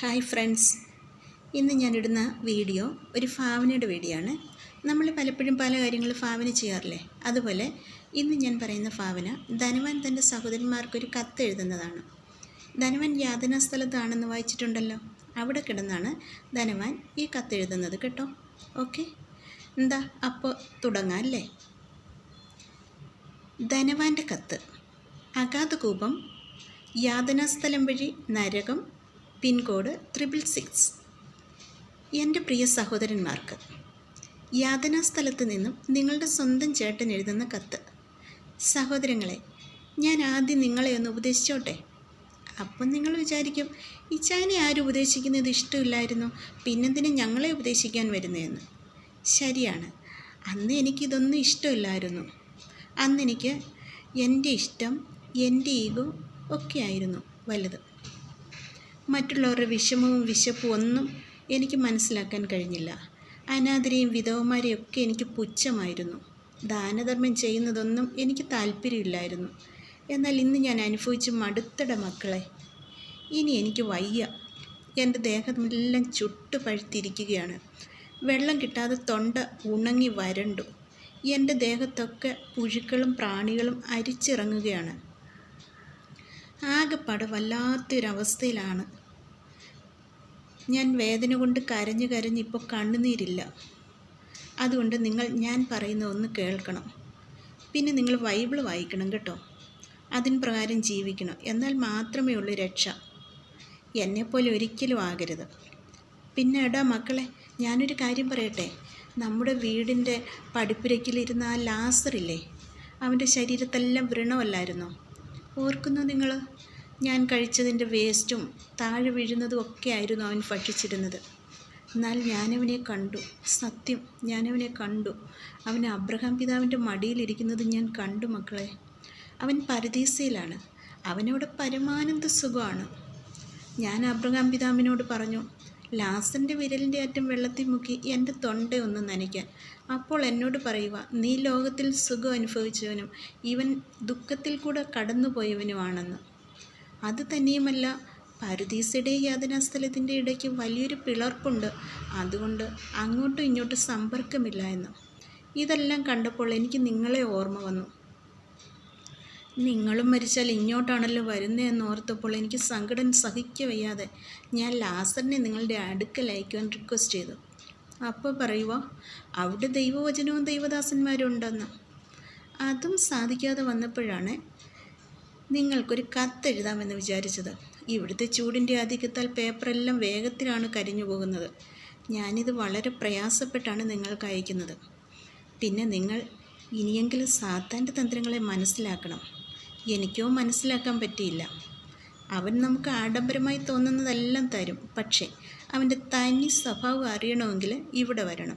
Hi friends ഇന്ന് ഞാനിടുന്ന video ഒരു ഫാവിനയുടെ വീഡിയോ ആണ് നമ്മൾ പലപ്പോഴും പല കാര്യങ്ങൾ ഫാവിന ചെയ്യാറില്ലേ? അതുപോലെ ഇന്ന് ഞാൻ പറയുന്ന ഫാവന ധനവാൻ തന്റെ സഹോദരന്മാർക്കൊരു കത്ത് എഴുതുന്നതാണ്. ധനവാൻ യാതനാ സ്ഥലത്താണെന്ന് വായിച്ചിട്ടുണ്ടല്ലോ. അവിടെ കിടന്നാണ് ധനവാൻ ഈ കത്ത് എഴുതുന്നത് കേട്ടോ. ഓക്കെ? എന്താ? അപ്പോൾ തുടങ്ങാം അല്ലേ? ധനവാന്റെ കത്ത്. അഗാധകൂപം യാതനാസ്ഥലം വഴി നരകം പിൻകോഡ് ത്രിപിൾ സിക്സ്. എന്റെ പ്രിയ സഹോദരന്മാർക്ക് യാതനാസ്ഥലത്ത് നിന്നും നിങ്ങളുടെ സ്വന്തം ചേട്ടൻ എഴുതുന്ന കത്ത്. സഹോദരങ്ങളെ ഞാൻ ആദ്യം നിങ്ങളെ ഒന്ന് ഉപദേശിച്ചോട്ടെ? അപ്പം നിങ്ങൾ വിചാരിക്കും ഇച്ചാനെ ആരും ഉപദേശിക്കുന്നത് ഇഷ്ടമില്ലായിരുന്നു പിന്നെന്തിനും ഞങ്ങളെ ഉപദേശിക്കാൻ വരുന്നതെന്ന്. ശരിയാണ് അന്ന് എനിക്കിതൊന്നും ഇഷ്ടമില്ലായിരുന്നു. അന്നെനിക്ക് എന്റെ ഇഷ്ടം എന്റെ ഈഗോ ഒക്കെ ആയിരുന്നു വലുത്. മറ്റുള്ളവരുടെ വിഷമവും വിശപ്പും ഒന്നും എനിക്ക് മനസ്സിലാക്കാൻ കഴിഞ്ഞില്ല. അനാഥരെയും വിധവമാരെയും ഒക്കെ എനിക്ക് പുച്ഛമായിരുന്നു. ദാനധർമ്മം ചെയ്യുന്നതൊന്നും എനിക്ക് താല്പര്യമില്ലായിരുന്നു. എന്നാൽ ഇന്ന് ഞാൻ അനുഭവിച്ച് മടുത്തട മക്കളെ ഇനി എനിക്ക് വയ്യ. എന്റെ ദേഹമെല്ലാം ചുട്ടു പഴുത്തിരിക്കുകയാണ്. വെള്ളം കിട്ടാതെ തൊണ്ട ഉണങ്ങി വരണ്ടു. എന്റെ ദേഹത്തൊക്കെ പുഴുക്കളും പ്രാണികളും അരിച്ചിറങ്ങുകയാണ്. ആകെപ്പാട് വല്ലാത്തൊരവസ്ഥയിലാണ്. ഞാൻ വേദന കൊണ്ട് കരഞ്ഞു കരഞ്ഞ് ഇപ്പോൾ കണ്ണുനീരില്ല. അതുകൊണ്ട് നിങ്ങൾ ഞാൻ പറയുന്ന ഒന്ന് കേൾക്കണം. പിന്നെ നിങ്ങൾ ബൈബിൾ വായിക്കണം കേട്ടോ. അതിന് പ്രകാരം ജീവിക്കണം. എന്നാൽ മാത്രമേ ഉള്ളൂ രക്ഷ. എന്നെപ്പോലെ ഒരിക്കലും ആകരുത്. പിന്നെ എടാ മക്കളെ ഞാനൊരു കാര്യം പറയട്ടെ? നമ്മുടെ വീടിന്റെ പടിപ്പുരയ്ക്കിലിരുന്ന ആ ലാസറില്ലേ? അവന്റെ ശരീരത്തെല്ലാം വ്രണമല്ലായിരുന്നോ? ഓർക്കുന്നു നിങ്ങൾ? ഞാൻ കഴിച്ചതിന്റെ വേസ്റ്റും താഴെ വീഴുന്നതും ഒക്കെ ആയിരുന്നു അവൻ ഭക്ഷിച്ചിരുന്നത്. എന്നാൽ ഞാനവനെ കണ്ടു. സത്യം ഞാനവനെ കണ്ടു. അവൻ അബ്രഹാം പിതാവിന്റെ മടിയിലിരിക്കുന്നത് ഞാൻ കണ്ടു മക്കളെ. അവൻ പരദീസയിലാണ്. അവനോട് പരമാനന്ദ സുഖമാണ്. ഞാൻ അബ്രഹാം പിതാവിനോട് പറഞ്ഞു ലാസന്റെ വിരലിന്റെ അറ്റം വെള്ളത്തിൽ മുക്കി എന്റെ തൊണ്ട ഒന്ന് നനയ്ക്കാൻ. അപ്പോൾ എന്നോട് പറയുക നീ ലോകത്തിൽ സുഖം അനുഭവിച്ചവനും ഇവൻ ദുഃഖത്തിൽ കൂടെ കടന്നുപോയവനുമാണെന്ന്. അത് തന്നെയുമല്ല പരുദീസയുടെ യാതനാസ്ഥലത്തിന്റെ ഇടയ്ക്ക് വലിയൊരു പിളർപ്പുണ്ട്. അതുകൊണ്ട് അങ്ങോട്ടും ഇങ്ങോട്ടും സമ്പർക്കമില്ല എന്ന്. ഇതെല്ലാം കണ്ടപ്പോൾ എനിക്ക് നിങ്ങളെ ഓർമ്മ വന്നു. നിങ്ങളും മരിച്ചാൽ ഇങ്ങോട്ടാണല്ലോ വരുന്നതെന്ന് ഓർത്തപ്പോൾ എനിക്ക് സങ്കടം സഹിക്കവയ്യാതെ ഞാൻ ലാസറിനെ നിങ്ങളുടെ അടുക്കൽ അയക്കുവാൻ റിക്വസ്റ്റ് ചെയ്തു. അപ്പോൾ പറയുക അവിടെ ദൈവവചനവും ദൈവദാസന്മാരും ഉണ്ടെന്ന്. അതും സാധിക്കാതെ വന്നപ്പോഴാണ് നിങ്ങൾക്കൊരു കത്തെഴുതാമെന്ന് വിചാരിച്ചത്. ഇവിടുത്തെ ചൂടിന്റെ ആധിക്യത്താൽ പേപ്പറെല്ലാം വേഗത്തിലാണ് കരിഞ്ഞു പോകുന്നത്. ഞാനിത് വളരെ പ്രയാസപ്പെട്ടാണ് നിങ്ങൾക്ക് അയക്കുന്നത്. പിന്നെ നിങ്ങൾ ഇനിയെങ്കിലും സാത്താന്റെ തന്ത്രങ്ങളെ മനസ്സിലാക്കണം. എനിക്കോ മനസ്സിലാക്കാൻ പറ്റിയില്ല. അവൻ നമുക്ക് ആഡംബരമായി തോന്നുന്നതെല്ലാം തരും. പക്ഷേ അവന്റെ തനി സ്വഭാവം അറിയണമെങ്കിൽ ഇവിടെ വരണം.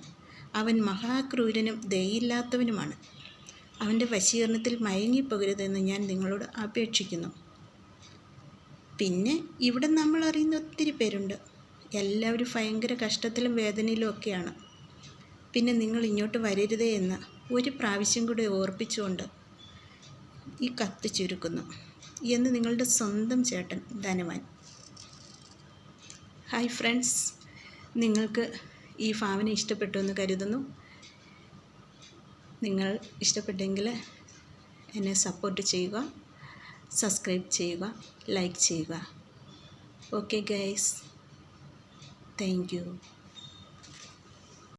അവൻ മഹാക്രൂരനും ദയില്ലാത്തവനുമാണ് അവന്റെ വശീകരണത്തിൽ മയങ്ങിപ്പോകരുതെന്ന് ഞാൻ നിങ്ങളോട് അപേക്ഷിക്കുന്നു. പിന്നെ ഇവിടെ നമ്മൾ അറിയുന്ന ഒത്തിരി പേരുണ്ട്. എല്ലാവരും ഭയങ്കര കഷ്ടത്തിലും വേദനയിലും ഒക്കെയാണ്. പിന്നെ നിങ്ങൾ ഇങ്ങോട്ട് വരരുതേ എന്ന് ഒരു പ്രാവശ്യം കൂടി ഓർപ്പിച്ചുകൊണ്ട് ഈ കത്ത് ചുരുക്കുന്നു. എന്ന് നിങ്ങളുടെ സ്വന്തം ചേട്ടൻ ധനവാൻ. ഹായ് ഫ്രണ്ട്സ് നിങ്ങൾക്ക് ഈ ഭാവന ഇഷ്ടപ്പെട്ടു എന്ന് കരുതുന്നു. നിങ്ങൾ ഇഷ്ടപ്പെട്ടെങ്കിൽ എന്നെ സപ്പോർട്ട് ചെയ്യുക സബ്സ്ക്രൈബ് ചെയ്യുക ലൈക്ക് ചെയ്യുക. Okay guys thank you